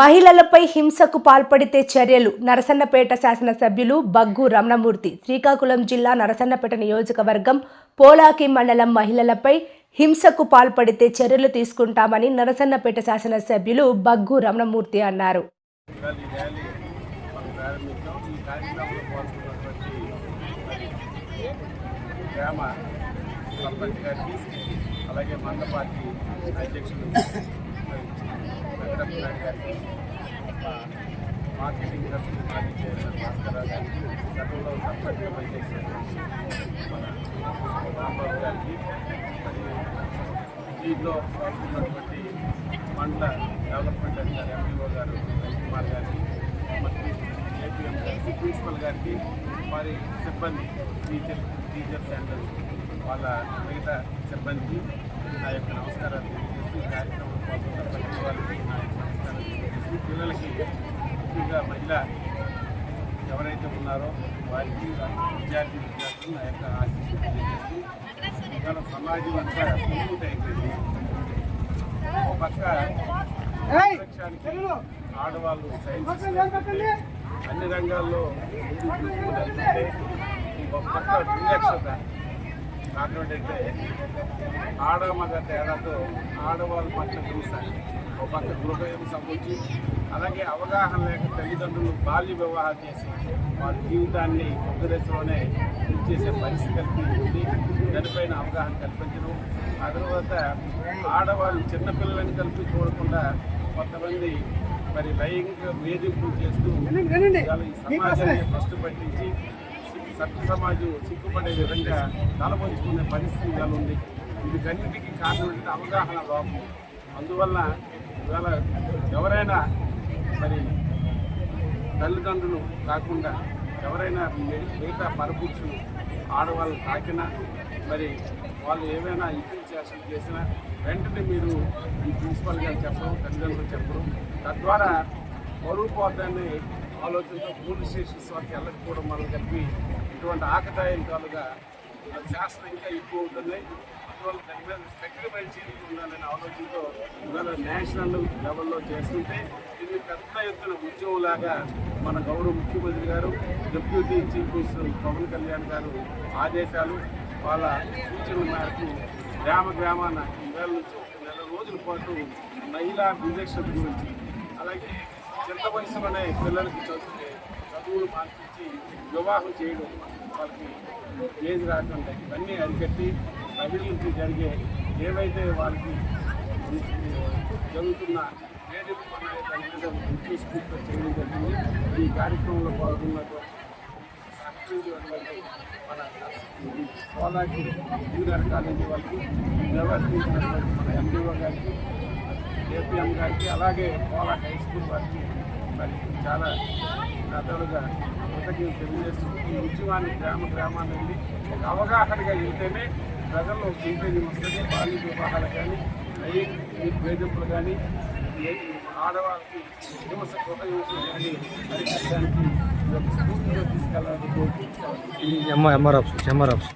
మహిళలపై హింసకు పాల్పడితే చర్యలు నరసన్నపేట శాసనసభ్యులు బగ్గు రమణమూర్తి శ్రీకాకుళం జిల్లా నరసన్నపేట నియోజకవర్గం పోలాకి మండలం మహిళలపై హింసకు పాల్పడితే చర్యలు తీసుకుంటామని నరసన్నపేట శాసనసభ్యులు బగ్గు రమణమూర్తి అన్నారు అలాగే మంద పార్టీ అధ్యక్షులు నాయుడు గారికి మార్కెటింగ్ తరఫున మాజీ చైర్మన్ భాస్కరరావు గారికి గతంలో సర్పంచ్గా రాంబాబు గారికి మరి దీంట్లో పాల్గొన్నటువంటి మండల డెవలప్మెంట్ అధికారి ఎంపీఓ గారు కుమార్ గారికి మరియు ఏపీఎం గారికి ప్రిన్సిపల్ గారికి వారి సిబ్బంది టీచర్ టీచర్స్ అండ్ వాళ్ళ మిగతా సిబ్బందికి నా యొక్క నమస్కారాలు కార్యక్రమంలో పాల్గొన్న ప్రతి వారికి నా యొక్క నమస్కారాలు పిల్లలకి ముఖ్యంగా మహిళ ఎవరైతే ఉన్నారో వారికి విద్యార్థి విద్యార్థులు నా యొక్క ఆశీస్సులు తెలియజేస్తూ ఇవాళ సమాజం అంతా ఒక పక్క ఆడవాళ్ళు సైన్స్ అన్ని రంగాల్లో ఒక పక్క విలక్షత కాకపోతే ఆడ మగ తేడాతో ఆడవాళ్ళ పట్ల హింస ఒక పక్క గృహహింస వచ్చి అలాగే అవగాహన లేక తల్లిదండ్రులు బాల్య వివాహం చేసి వాళ్ళ జీవితాన్ని దశలోనే చేసే పరిస్థితి కల్పించింది దానిపైన అవగాహన కల్పించడం. ఆ తర్వాత ఆడవాళ్ళు చిన్నపిల్లలని కలిపి చూడకుండా కొంతమంది మరి లైంగిక వేధింపులు చేస్తూ ఇవాళ ఈ సమాజాన్ని ఫస్ట్ పట్టించి సత్య సమాజం సిగ్గుపడే విధంగా తలపంచుకునే పరిస్థితి ఇలా ఉంది. వీటికన్నిటికీ కారణం ఏంటంటే అవగాహన లోపం అందువల్ల ఇవాళ ఎవరైనా మరి తల్లిదండ్రులు కాకుండా ఎవరైనా మిగతా పరపురుషులు ఆడవాళ్ళు తాకినా మరి వాళ్ళు ఏమైనా ఇతర చేసిన చేసినా వెంటనే మీరు ఈ ప్రిన్సిపల్ గారు చెప్పడం తల్లిదండ్రులు చెప్పడం. తద్వారా పరువు పోతాన్ని ఆలోచనతో పోలీస్ స్టేషన్స్ వరకు వెళ్ళకపోవడం వల్ల కలిపి ఇటువంటి ఆకటాయంకాలుగా శాస్త్రం ఇంకా ఎక్కువ ఉంటుంది. అందువల్ల దాని మీద ఉండాలనే ఆలోచనతో ఇవాళ నేషనల్ లెవెల్లో చేస్తుంటే ఇది పెద్ద ఎత్తున ఉద్యమంలాగా మన గౌరవ ముఖ్యమంత్రి గారు deputy chief minister Pawan Kalyan గారు ఆదేశాలు వాళ్ళ సూచనల మేరకు గ్రామ గ్రామాన ఈవేళ నుంచి ఒక నెల రోజుల పాటు మహిళా వివక్షత గురించి అలాగే చిన్న వయసులోనే పిల్లలకి చదువుతే చదువులు మార్పించి వివాహం చేయడం వాళ్ళకి ఏజ్ రాకుండా ఇవన్నీ అరికట్టి మహిళలకి జరిగే ఏవైతే వాళ్ళకి జరుగుతున్న వేధింపు అనే చేయడం జరిగింది ఈ కార్యక్రమంలో పాల్గొన్నటువంటి సహకరించినటువంటి మన కోలాకి జూనియర్ కాలేజీ వాళ్ళకి నిర్వర్తించినటువంటి మన ఎంపీఓ గారికి ఏపీఎం గారికి అలాగే కోలాక్ హై స్కూల్ వారికి మరి చాలా రకాలుగా కృతజ్ఞతలు తెలియజేస్తూ ఈ ఉద్యమాన్ని గ్రామ గ్రామాన్ని వెళ్ళి ఒక అవగాహనగా వెళ్తేనే ప్రజల్లో ఒక చైతన్యం వస్తుంది బాల్య వివాహాలు కానీ లైంగిక వేధింపులు కానీ ఆడవాళ్ళకి హింస కొత్త హింసలు కానీ అరికట్టడానికి ఇది స్ఫూర్తిగా తీసుకెళ్ళాలని కోరుకుంటున్నాను. MR MR